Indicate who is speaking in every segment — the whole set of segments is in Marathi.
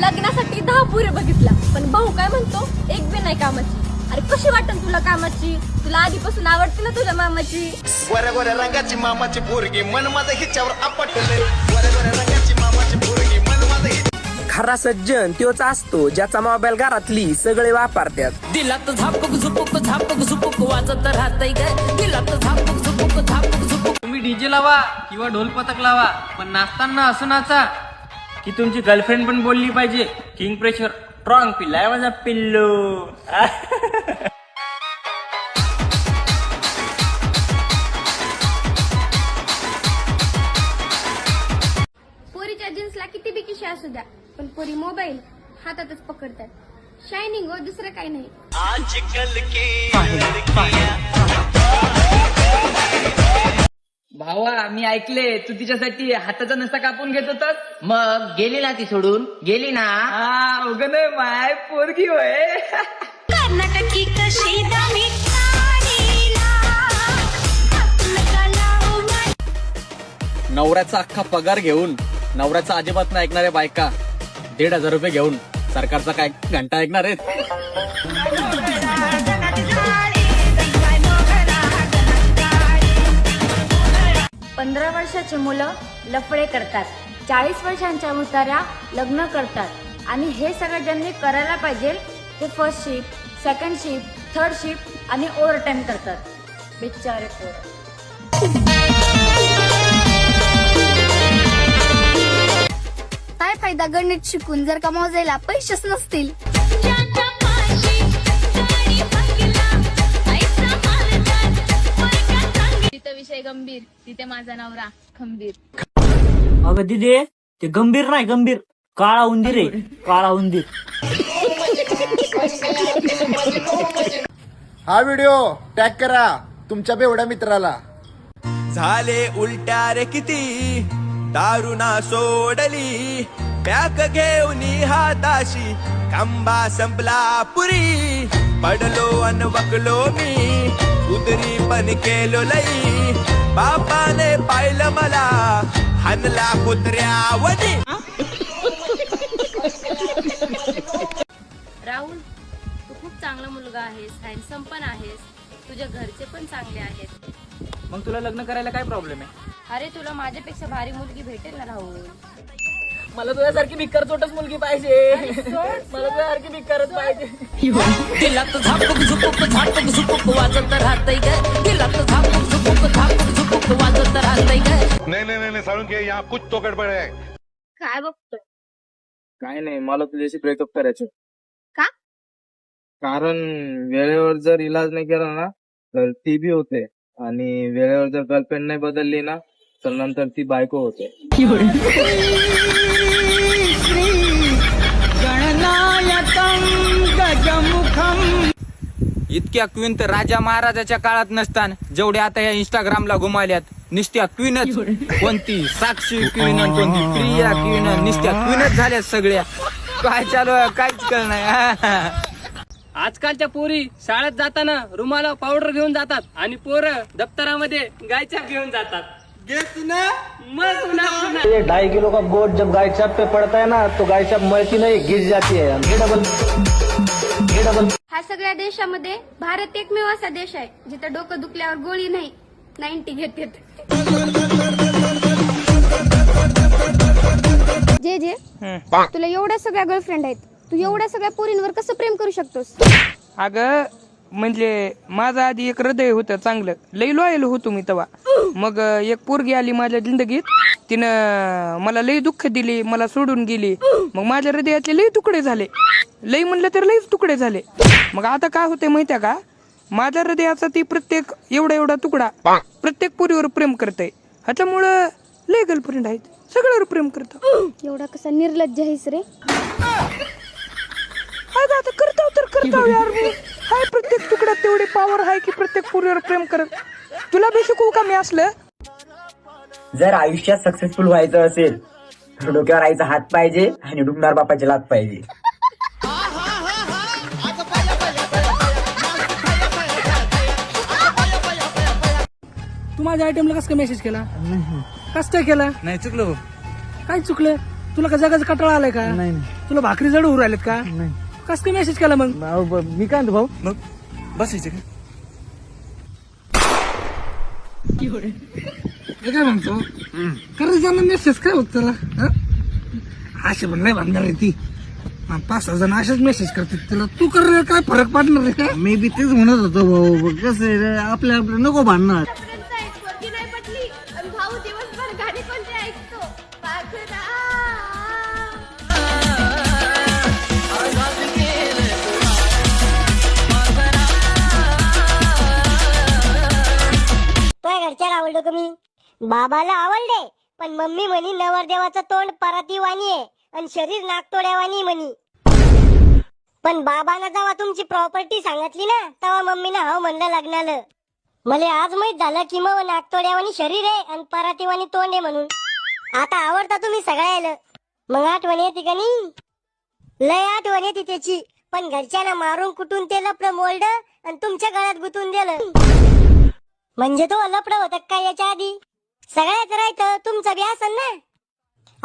Speaker 1: लग्नासाठी दहा पुरे बघितला पण भाऊ काय म्हणतो? एक बी नाही कामाची. अरे कशी वाटन तुला कामाची? तुला आधीपासून आवडते ना तुझ्या मामाची?
Speaker 2: गोऱ्या गोऱ्या रंगाची मामाची पोरगी मन माझं हिच्यावर आपटले गोऱ्या गोऱ्या रंगाची मामाची पोरगी मन माझं हि
Speaker 3: खरा सज्जन त्योच असतो ज्याचा मोबाईल घरातली सगळे वापरतात.
Speaker 4: दिलात झापक झुपुक झापक झुपुक वाजत राहतय ग. दिलात झापक झुपुक झापक झुपुक.
Speaker 5: तुम्ही डीजे लावा किंवा ढोल पथक लावा पण नाचताना असं नाचा. की तुमची गर्लफ्रेंड पण बोलली पाहिजे. किंग प्रेशर स्ट्रॉंग पिल्लाय माझा पिल्लू.
Speaker 1: पोरीच्या जीन्सला किती बी खिशा असू द्या पण पोरी मोबाईल हातातच पकडतात. शायनिंग हो दुसरं काही नाही.
Speaker 2: आजकल के
Speaker 5: भावा मी ऐकले तू तिच्यासाठी हाताचा नसता कापून घेत होतास?
Speaker 6: मग गेली ना ती सोडून? गेली ना?
Speaker 5: हा उगं नाही माय पोरगी होय.
Speaker 7: कर्नाटकी कशी दामी साडीला
Speaker 8: नवऱ्याचा अख्खा पगार घेऊन नवऱ्याचा अजिबात नाही ऐकणाऱ्या बायका दीड हजार रुपये घेऊन सरकारचा काय घंटा ऐकणार आहेत?
Speaker 9: पंधरा वर्षाची मुलं लफडे करतात. चाळीस वर्षांच्या म्हाताऱ्या लग्न करतात. आणि हे सगळं ज्यांनी करायला पाहिजे ते first shift second shift third shift आणि ओव्हर टाईम करतात बिचारे
Speaker 7: काय फायदा गणित शिकून? जर का मोजायला पैसेच नसतील.
Speaker 1: गंभीर तिथे माझा नवरा खंबीर.
Speaker 5: अगं दिदे ते गंभीर नाही गंभीर. काळा उंदीर आहे काळा उंदीर.
Speaker 2: हा व्हिडिओ टॅग करा तुमच्या बेवड्या मित्राला.
Speaker 10: झाले उलट्या रे किती दारुना सोडली. पॅक घेऊन हाताशी खांबा संपला पुरी. पडलो अन वकलो मी उदरी पण केलो लई. बापाने पाहिलं मला हानला कुत्र्यावनी
Speaker 1: राहुल तू खूप चांगला मुलगा आहेस हँडसम पण आहेस. तुझ्या घरचे पण चांगले आहेत.
Speaker 5: मग तुला लग्न करायला काय प्रॉब्लेम आहे?
Speaker 1: अरे तुला माझ्यापेक्षा भारी मुलगी भेटेल ना राहुल.
Speaker 5: मला तुझ्यासारखी भिक्कर चोटच मुलगी पाहिजे. मला तुझ्यासारखी भिक्करच पाहिजे.
Speaker 4: दिलात झापक झुपुक झापक झुपुक वाजत राहतय ग. दिलात झापक झुपुक झापक झुपुक वाजत राहतय ग.
Speaker 2: नाही नाही नाही साळून घे या कुछ तो गडबड आहे
Speaker 1: काय बघतोय?
Speaker 8: काय नाही मला तुझ्याशी ब्रेकअप करायचं
Speaker 1: का?
Speaker 8: कारण वेळेवर जर इलाज नाही केला ना तर ती बी होते. आणि वेळेवर जर गर्लफ्रेंड नाही बदलली ना तर नंतर ती बायको होते.
Speaker 5: इतक्या क्वीन तर राजा महाराजाच्या काळात नसतान जेवढे आता या इंस्टाग्रामला घुमाल्यात निस्त्या क्वीनच. कोणती? साक्षी क्वीन कोणती? प्रिया क्वीन. निस्त्या क्वीनच झाल्यात सगळ्या. काय चालू आहे? काहीच कळ नाही. आजकालच्या पोरी शाळेत जाताना रुमाला पावडर घेऊन जातात आणि पोरं दप्तरामध्ये गायच्या घेऊन जातात. पुन्हा
Speaker 3: ढाई किलो का गोट जब गाय चाप पे पड़ता है ना तो गाय चाप मरती नहीं गिर जाती है। ये डबल ये डबल
Speaker 1: ह्या सगळ्या देशामध्ये भारत एकमेव असा देश आहे जिथे डोकं दुखल्यावर गोळी नाही नाईन्टी घेतात जे जे तुला एवढ्या सगळ्या गर्लफ्रेंड आहेत तू एवढ्या सगळ्या पोरींवर कसं प्रेम करू शकतोस?
Speaker 5: अगं म्हणजे माझं आधी एक हृदय होतं चांगलं. लई लॉयल होतो मी तेव्हा मग एक पोरगी आली माझ्या जिंदगीत. तिनं मला लई दुःख दिली मला सोडून गेली. मग माझ्या हृदयातले लई तुकडे झाले. लई म्हणलं तर लईच तुकडे झाले. मग आता काय होते माहितीये का? माझ्या हृदयाचा ती प्रत्येक एवढा एवढा तुकडा प्रत्येक पोरीवर प्रेम करते ह्याच्यामुळं लई गर्लफ्रेंड आहेत. सगळ्यावर प्रेम करतो.
Speaker 1: एवढा कसा निर्लज्ज आहेस रे.
Speaker 5: आता करताव तर करताव यार मी. तेवढी पावर आहे की प्रत्येक पोरीवर प्रेम करत. तुला बी शिकवू का मी असलं?
Speaker 3: जर आयुष्यात सक्सेसफुल व्हायचं असेल तर डोक्यावर आईचा हात पाहिजे आणि डुबणार बापाची लात पाहिजे.
Speaker 5: तू माझ्या आयटमला कसं काय मेसेज केला? कस काय केला?
Speaker 8: नाही चुकलो
Speaker 5: काय चुकलं? तुला का जगाचा कटाळा आलाय का?
Speaker 8: नाही
Speaker 11: तुला भाकरी जड होऊ राहिलेत का? कस काय मेसेज केला मग?
Speaker 8: मी काय म्हणतो भाऊ?
Speaker 12: मग? बसायचं का
Speaker 11: काय म्हणतो? खरं जाणं मेसेज काय होत त्याला? हं? असे पण नाही भांडणार आहे ती. हा, पाच सहा जण असेच मेसेज करतात. त्याला तू कर काय फरक पडणार आहे
Speaker 8: मी बी तेच म्हणत होतो भाऊ. कसं आहे रे, आपल्या आपलं नको भांडणार
Speaker 7: आवडलो का मी? बाबाला आवडले पण मम्मी म्हणी नवरदेवाचं तोंड परातीवाणी आहे आणि शरीर नागतोड्यावानी म्हणी. पण बाबानं जेव्हा तुमची प्रॉपर्टी सांगितली ना तेव्हा मम्मीनं हाव म्हणलं लग्नाला. मला आज माहीत झालं की मग नागतोड्यावानी शरीर आहे आणि परातीवानी तोंड आहे म्हणून. आता आवडता तुम्ही सगळ्याला. मग आठवण येते का नाही? लय आठवण येते त्याची. पण घरच्यांना मारून कुटून ते लपलं मोल्ड आणि तुमच्या गळ्यात गुतून दिलं. म्हणजे तो लपड होत काय याच्या आधी? सगळ्याच राहत तुमचं बी असन ना?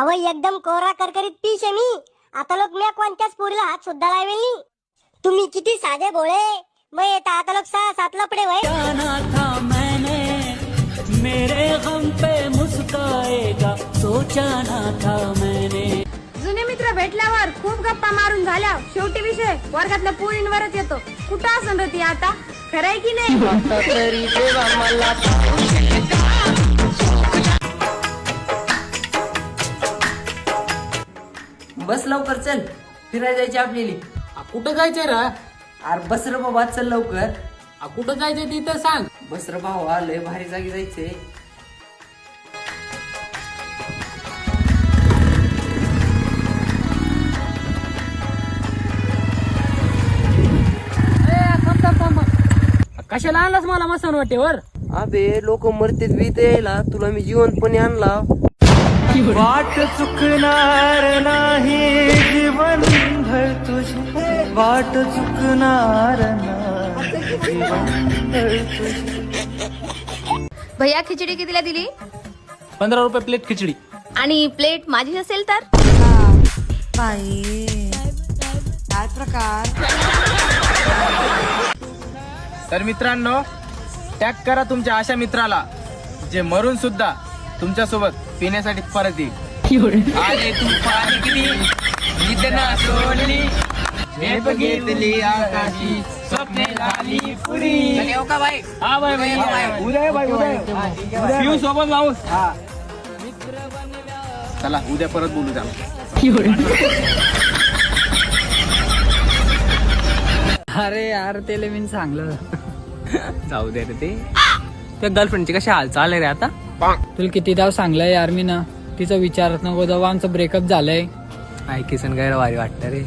Speaker 7: अव एकदम कोरा करकरीत पीश आहे मी. आता लोक मी कोणत्याच पुरीला हात सुद्धा लावेल नाही. तुम्ही किती साधे भोळे. मग येता आता लोक सहा सात लपडे वय
Speaker 13: था मैंने मेरे गम पे मुस्काएगा. सोचा ना था मैंने.
Speaker 14: जुने मित्र भेटल्यावर खूप गप्पा मारून झाल्या. शेवटी विषय वर्गातल्या पोरींवरच येतो. कुठं असं रे ती आता? खरंय की नाही
Speaker 6: बस लवकर चल फिरायला जायची आपल्याला.
Speaker 11: कुठं जायचंय रा?
Speaker 6: अरे बस रे बाबा चल लवकर.
Speaker 11: कुठं जायचंय तिथं सांग.
Speaker 6: बस रे भावा लय भारी जागी जायचंय.
Speaker 11: कशाला आणलास मला मसन वाटेवर?
Speaker 6: अबे लोक मरतेत बी यायला. तुला मी जिवंतपणे आणला.
Speaker 12: वाट चुकणार नाही जीवन भर तुझी. वाट चुकणार नाही जीवन भर तुझी.
Speaker 14: भैया खिचडी कितीला दिली?
Speaker 11: पंधरा रुपये प्लेट खिचडी.
Speaker 14: आणि प्लेट माझी असेल तर?
Speaker 8: तर मित्रांनो टॅग करा तुमच्या अशा मित्राला जे मरून सुद्धा तुमच्यासोबत पिण्यासाठी परत येईल. आले तू पाणी किती? नितना सोडली झेप घेतली आकाशी स्वप्ने झाली पुरी.
Speaker 6: का भाई
Speaker 8: हा बाय बाय उद्या बाय उद्या पिऊ सोबत माऊस हा. चला उद्या परत बोलू द्या
Speaker 11: अरे यार त्याला मी सांगलं. जाऊ दे रे ते. त्या गर्लफ्रेंडची कशी हालचाल आहे रे आता? तुला किती दाव सांगलंय यार मी ना. तिचा विचारत नको जेव्हा आमचं ब्रेकअप झालंय. ऐकीसन गैर वारी वाटत रे.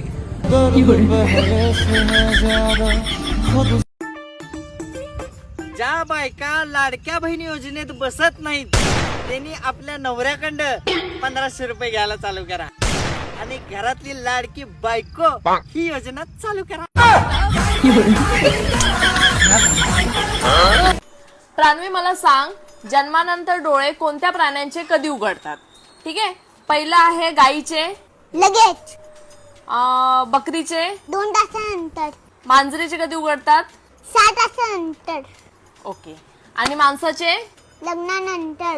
Speaker 6: ज्या बायका लाडक्या बहिणी योजनेत बसत नाहीत त्यांनी आपल्या नवऱ्याकडं पंधराशे रुपये घ्यायला चालू करा. आणि घरातली लाडकी बायको ही योजना चालू करा.
Speaker 15: प्रान्वी मला सांग जन्मानंतर डोळे कोणत्या प्राण्यांचे कधी उघडतात? ठीक आहे? पहिलं आहे गाईचे.
Speaker 7: लगेच.
Speaker 15: अं, बकरीचे.
Speaker 7: दोन तासानंतर.
Speaker 15: मांजरीचे कधी उघडतात?
Speaker 7: सहा तासानंतर.
Speaker 15: ओके. आणि माणसाचे?
Speaker 7: लग्नानंतर.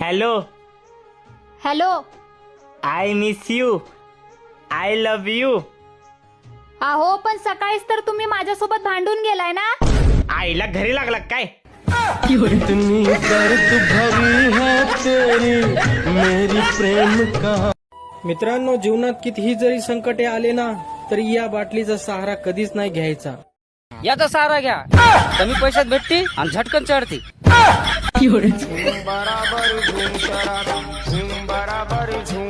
Speaker 12: Hello.
Speaker 7: Hello.
Speaker 12: I miss you I love you
Speaker 7: अहो पण सकाळीच तर तुम्ही माझ्यासोबत भांडून गेलाय ना?
Speaker 12: आईला घरी लागला काय?
Speaker 11: मित्रांनो जीवनात कितीही जरी संकटे आले ना तरी या बाटलीचा सहारा कधीच नाही घ्यायचा.
Speaker 6: याचा सहारा घ्या. कमी पैशात भेटते आणि झटकन चढते.
Speaker 3: अगर तुम